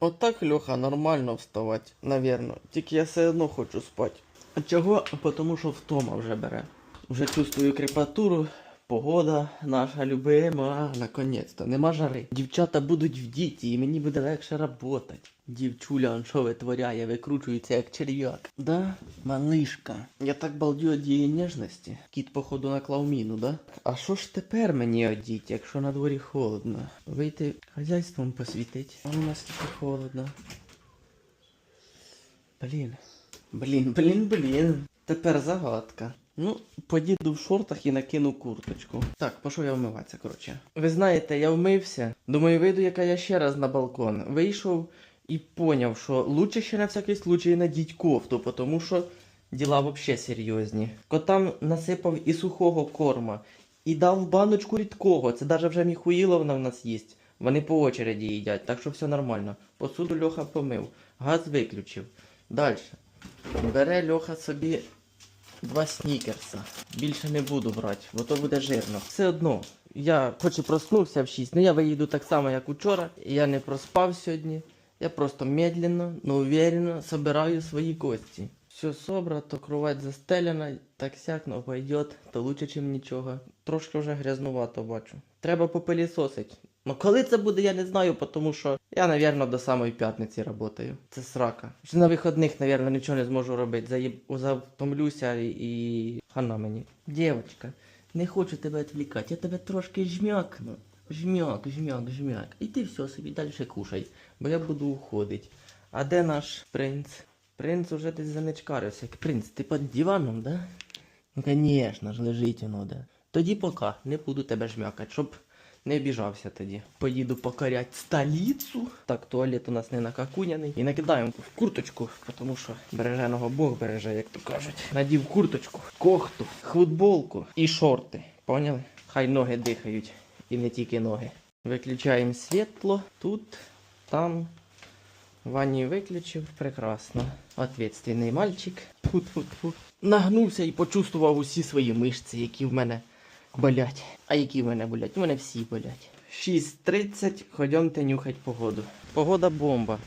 Отак, Льоха, нормально вставати, навірно. Тільки я все одно хочу спати. А чого? Тому що втома вже бере. Вже чувствую крепатуру. Погода наша любима, наконець-то, нема жари. Дівчата будуть в діті, і мені буде легше работати. Дівчуля, що витворяє, викручується як черв'як. Да, малишка. Я так балдю від її ніжності. Кіт, походу, наклав міну, да? А що ж тепер мені одіть, якщо на дворі холодно? Вийти хазяйством посвітить. А у нас таки холодно. Блін. Блін, блін, блін. Тепер загадка. Ну, подіду в шортах і накину курточку. Так, пішов я вмиватися, коротше. Ви знаєте, я вмився. Думаю, вийду, яка я ще раз на балкон. Вийшов і поняв, що лучше ще на всякий случай надіть кофту, тому що діла взагалі серйозні. Котам насипав і сухого корма, і дав баночку рідкого. Це навіть вже Міхуїловна в нас їсть. Вони по очереді їдять, так що все нормально. Посуду Льоха помив, газ виключив. Далі. Бере Льоха собі два снікерса. Більше не буду брати, бо то буде жирно. Все одно, я хоч і проснувся в 6, але я виїду так само, як учора. Я не проспав сьогодні. Я просто медленно, но уверенно собираю свої кості. Все собрато, кровать застелена, так сяк, но пойдет, то лучше, чим нічого. Трошки вже грязнувато бачу. Треба попилісосить. Ну коли це буде, я не знаю, тому що я, напевно, до самої п'ятниці працюю. Це срака. Вже на вихідних, напевно, нічого не зможу робити. Заїб... Завтомлюся і... хана мені. Дівчинка, не хочу тебе відвлікати, я тебе трошки жмякну. Жмяк, жмяк, жмяк. І ти все собі далі кушай, бо я буду уходити. А де наш принц? Принц уже десь заничкарився. Принц, ти під диваном, да? Ну, звісно ж, лежить воно, да. Тоді пока, не буду тебе жмякати, щоб не обіжався тоді. Поїду покорять столицю. Так, туалет у нас не накакуняний. І накидаємо в курточку, тому що береженого Бог береже, як то кажуть. Надів курточку, кохту, футболку і шорти. Поняли? Хай ноги дихають. І не тільки ноги. Виключаємо світло тут, там. Ванні виключив, прекрасно. Ответственний мальчик. Тьфу-тьфу-тьфу. Нагнувся і почувствував усі свої мишці, які в мене болять. А які в мене болять? У мене всі болять. 6.30, ходьомте нюхать погоду. Погода бомба.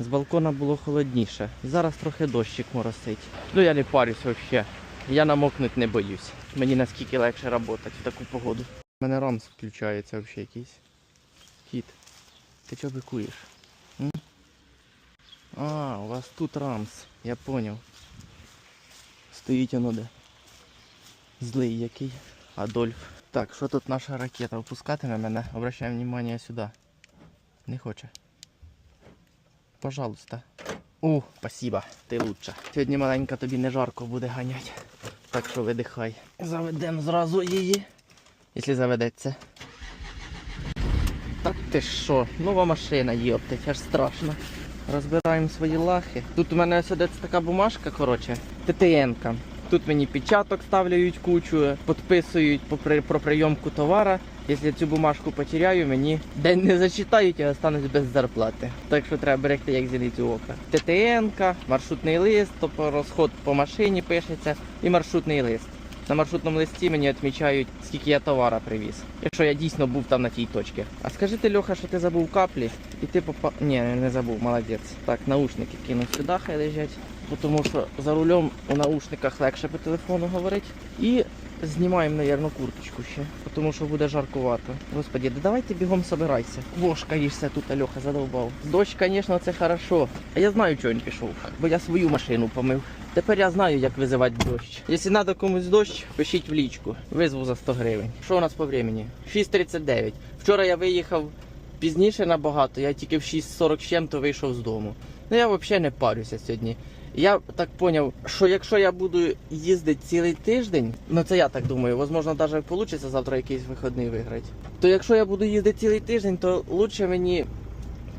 З балкона було холодніше. Зараз трохи дощик моросить. Ну я не парюсь взагалі. Я намокнуть не боюсь. Мені наскільки легше працювати в таку погоду. У мене рамс включається взагалі якийсь. Кіт. Ти чого бикуєш? А, у вас тут рамс. Я поняв. Стоїть воно де. Злий який. Адольф. Так, що тут наша ракета? Впускатиме мене? Обращаємо внимание сюди. Не хоче. Пожалуйста. О, спасибо, ти лучша. Сьогодні маленька тобі не жарко буде ганять. Так що видихай. Заведемо зразу її. Якщо заведеться. Так ти що, нова машина, йоптить, аж страшно. Розбираємо свої лахи. Тут у мене де така бумажка, коротше, ТТН-ка. Тут мені печаток ставляють кучу, підписують про прийомку товара. Якщо цю бумажку потеряю, мені день не зачитають і останусь без зарплати. Так що треба берегти як зіницю ока. ТТН-ка, маршрутний лист, тобто розход по машині пишеться, і маршрутний лист. На маршрутному листі мені відмічають, скільки я товара привіз. Якщо я дійсно був там на тій точці. А скажи ти, Льоха, що ти забув каплі, і ти попав. Ні, не забув, молодець. Так, наушники кину сюди, хай лежать. Тому що за рулем у наушниках легше по телефону говорити. І знімаємо, напевно, курточку ще, тому що буде жаркувато. Господи, да давайте бігом собирайся. Вошкаєшся тут, Альоха, задовбав. Дощ, звісно, це хорошо. А я знаю, чого він пішов, бо я свою машину помив. Тепер я знаю, як визивати дощ. Якщо треба комусь дощ, пишіть в лічку. Визву за 100 гривень. Що у нас по времени? 6.39. Вчора я виїхав пізніше набагато, я тільки в 6.40 з чим-то вийшов з дому. Ну я взагалі не парюся сьогодні. Я так зрозумів, що якщо я буду їздити цілий тиждень, ну це я так думаю, можливо, навіть вийде завтра якийсь вихідний виграти. То якщо я буду їздити цілий тиждень, то краще мені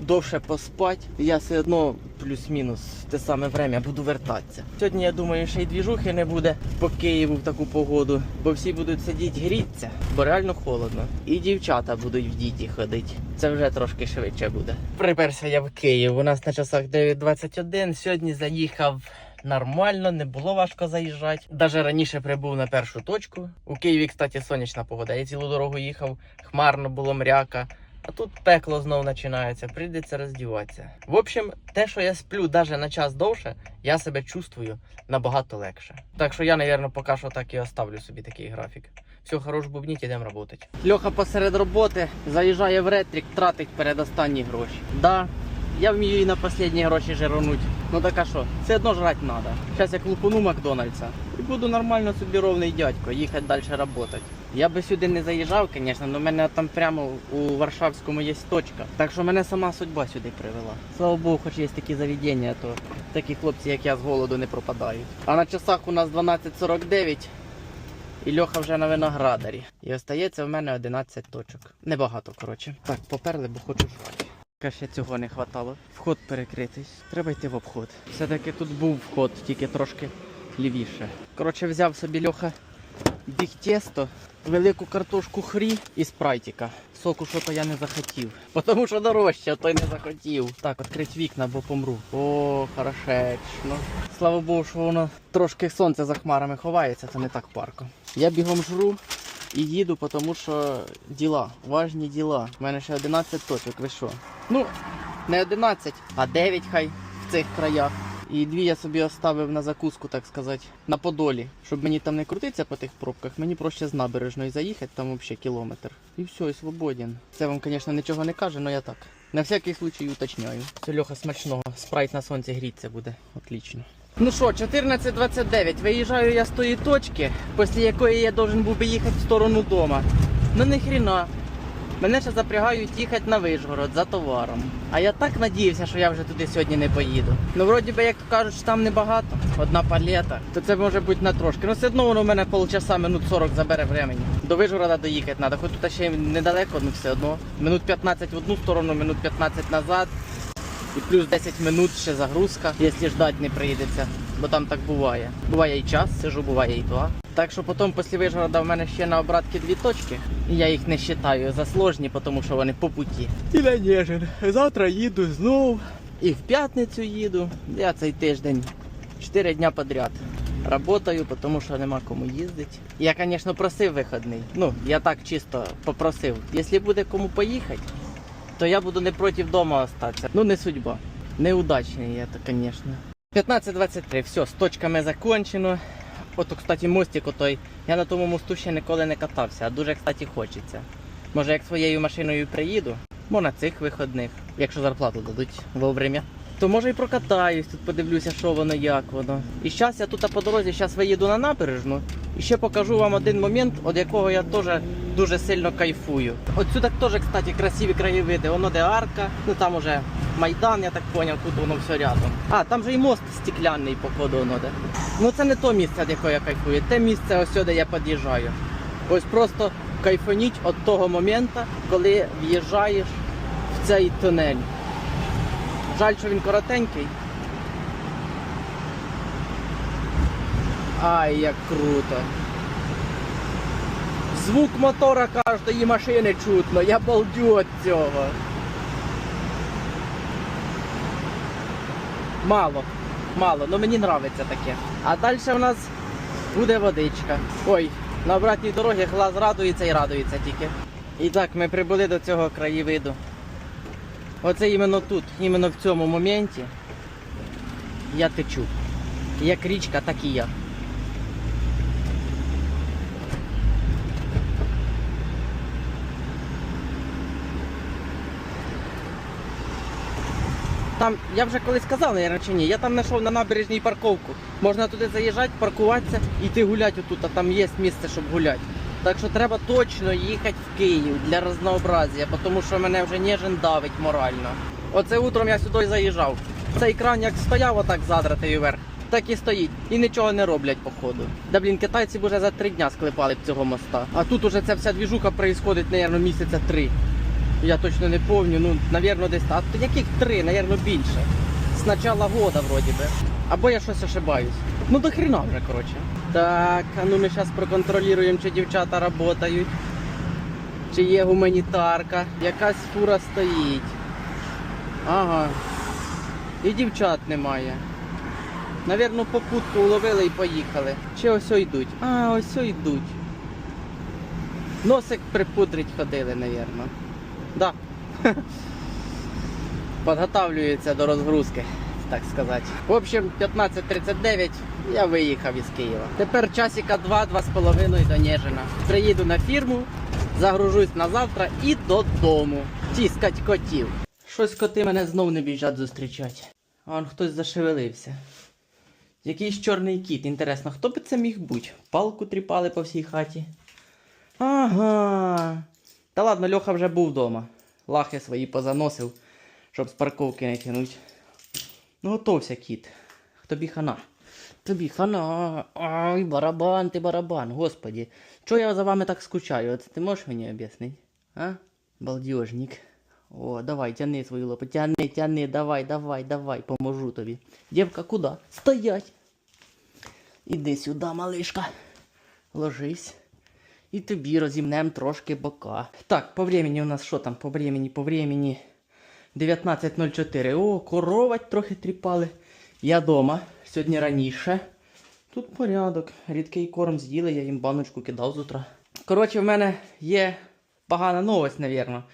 довше поспати. Я все одно плюс-мінус те саме время буду вертатися. Сьогодні я думаю, ще й двіжухи не буде по Києву в таку погоду, бо всі будуть сидіти грітися, бо реально холодно. І дівчата будуть в діті ходити. Це вже трошки швидше буде. Приперся я в Київ. У нас на часах 9.21. Сьогодні заїхав. Нормально, не було важко заїжджати. Даже раніше прибув на першу точку. У Києві, кстати, сонячна погода. Я цілу дорогу їхав, хмарно було мряка. А тут пекло знов починається, прийдеться роздіватися. В общем, те, що я сплю навіть на час довше, я себе чувствую набагато легше. Так що я, напевно, поки що так і оставлю собі такий графік. Все, хорош бубніть, ідемо працювати. Льоха посеред роботи заїжджає в ретрик, тратить передостанні гроші. Да, я вмію і на останні гроші жиронуть. Ну так а що, все одно жрати треба. Зараз я клупану Макдональдса і буду нормально собі ровний дядько, їхати далі працювати. Я би сюди не заїжджав, звісно, але в мене там прямо у Варшавському є точка. Так що мене сама судьба сюди привела. Слава Богу, хоч є такі заведення, то такі хлопці, як я, з голоду не пропадають. А на часах у нас 12.49 і Льоха вже на виноградарі. І остається в мене 11 точок. Небагато, коротше. Так, поперли, бо хочу жрати. Ще цього не хватало. Вход перекритий. Треба йти в обход. Все-таки тут був вход, тільки трошки лівіше. Коротше, взяв собі Льоха біг тесто, велику картошку хрі і спрайтика. Соку що то я не захотів. Тому що дорожче, то й не захотів. Так, відкрить вікна, бо помру. О, хорошечно. Слава Богу, що воно трошки сонце за хмарами ховається, це не так парко. Я бігом жру і їду, тому що діла, важні діла. У мене ще 11 точок, ви що? Ну, не 11, а 9 хай в цих краях. І дві я собі оставив на закуску, так сказати, на Подолі. Щоб мені там не крутитися по тих пробках, мені проще з набережної заїхати, там взагалі кілометр. І все, і свободен. Це вам, звісно, нічого не каже, але я так. На всякий случай уточняю. Все, Льоха, смачного. Спрайт на сонці гріться буде. Отлично. Ну що, 14.29. Виїжджаю я з тої точки, після якої я должен був би їхати в сторону дома. Ну не хріна. Мене ще запрягають їхати на Вишгород за товаром. А я так надіявся, що я вже туди сьогодні не поїду. Ну, вроді би, як кажуть, що там небагато, одна палета, то це може бути на трошки. Ну, все одно воно в мене полчаса, минут 40 забере времени. До Вишгорода доїхати треба, хоч тут ще недалеко, ну все одно. Минут 15 в одну сторону, минут 15 назад. І плюс 10 минут ще загрузка, якщо ждати не прийдеться. Бо там так буває. Буває і час, сижу, буває і два. Так що потім після Вишгорода в мене ще на обратки дві точки. І я їх не вважаю за сложні, тому що вони по путі. І на Нежин. Завтра їду знов. І в п'ятницю їду. Я цей тиждень 4 дня подряд. Работаю, тому що нема кому їздити. Я, звісно, просив вихідний. Ну, я так чисто попросив. Якщо буде кому поїхати, то я буду не проти дома остатися. Ну, не судьба. Неудачний я, то, звісно. 15.23, все, з точками закончено. Ото, кстати, мостик отой. Я на тому мосту ще ніколи не катався, а дуже, кстати, хочеться. Може, як своєю машиною приїду, може на цих виходних, якщо зарплату дадуть вовремя. То може і прокатаюсь, тут подивлюся, що воно, як воно. І зараз я тут по дорозі зараз виїду на набережну і ще покажу вам один момент, від якого я теж дуже сильно кайфую. Отсюди теж, кстати, красиві краєвиди. Воно де арка, ну там уже майдан, я так зрозумів, тут воно все рядом. А, там же і мост стекляний, походу, воно де. Ну це не то місце, від якого я кайфую. Те місце, ось сюди я під'їжджаю. Ось просто кайфаніть від того моменту, коли в'їжджаєш в цей тунель. Жаль, що він коротенький. Ай, як круто. Звук мотора кожної машини чутно, я балдю від цього. Мало, мало, ну мені подобається таке. А далі в нас буде водичка. Ой, на обратній дорогі глаз радується і радується тільки. І так, ми прибули до цього краєвиду. Оце іменно тут, іменно в цьому моменті я течу. Як річка, так і я. Там, я вже колись казав, наверное, чи ні, я там знайшов на набережній парковку. Можна туди заїжджати, паркуватися і йти гуляти отут, а там є місце, щоб гуляти. Так що треба точно їхати в Київ для разнообразія, тому що мене вже Нежин давить морально. Оце утром я сюди заїжджав. Цей кран як стояв отак задратий вверх, так і стоїть. І нічого не роблять, походу. Да блін, китайці б уже за три дня склепали б цього моста. А тут уже ця вся двіжуха происходить, мабуть, місяця три. Я точно не помню, ну, навірно, десь. А яких три, навірно, більше. З начала года, вроді би. Або я щось ошибаюсь. Ну до хрена вже, коротше. Так, а ну ми зараз проконтролюємо, чи дівчата працюють. Чи є гуманітарка. Якась фура стоїть. Ага. І дівчат немає. Навірно, попутку уловили і поїхали. Чи ось йдуть? А, ось йдуть. Носик припудрить ходили, навірно. Да, Підготавлюється до розгрузки, так сказати. В общем, 15.39 я виїхав із Києва. Тепер часика 2-2,5 до Нежина. Приїду на фірму, загружусь на завтра і додому. Тіскать котів. Щось коти мене знов не біжать зустрічати. А он хтось зашевелився. Якийсь чорний кіт. Інтересно, хто би це міг бути? Палку тріпали по всій хаті. Ага. Та ладно, Льоха вже був вдома. Лахи свої позаносив, щоб з парковки не тянуть. Ну, готовся, кіт. Тобі хана. Тобі хана. Ай, барабан, ти барабан, господі. Чого я за вами так скучаю? От ти можеш мені об'яснити? А? Балдежник. О, давай, тяни свою лапу. Тяни, тяни, давай, давай, давай, поможу тобі. Дівка, куди? Стоять. Іди сюди, малишка. Ложись. І тобі розімнем трошки бока. Так, по времени у нас що там? По времени, по времени. 19.04. О, коровать трохи тріпали. Я дома. Сьогодні раніше. Тут порядок. Рідкий корм з'їли, я їм баночку кидав з утра. Коротше, в мене є погана новость, навірно.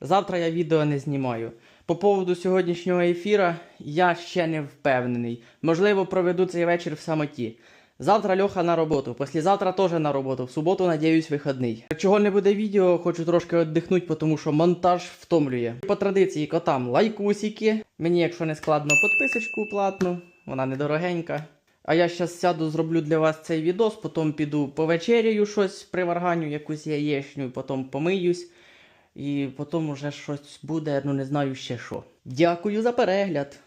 Завтра я відео не знімаю. По поводу сьогоднішнього ефіра я ще не впевнений. Можливо, проведу цей вечір в самоті. Завтра Льоха на роботу, післязавтра теж на роботу. В суботу, надіюсь, вихідний. Чого не буде відео, хочу трошки віддихнути, тому що монтаж втомлює. По традиції котам лайкусики. Мені, якщо не складно, підписочку платну, вона недорогенька. А я зараз сяду, зроблю для вас цей відос, потім піду повечеряю щось, приварганю якусь яєчню, потім помиюсь. І потім уже щось буде, ну не знаю ще що. Дякую за перегляд.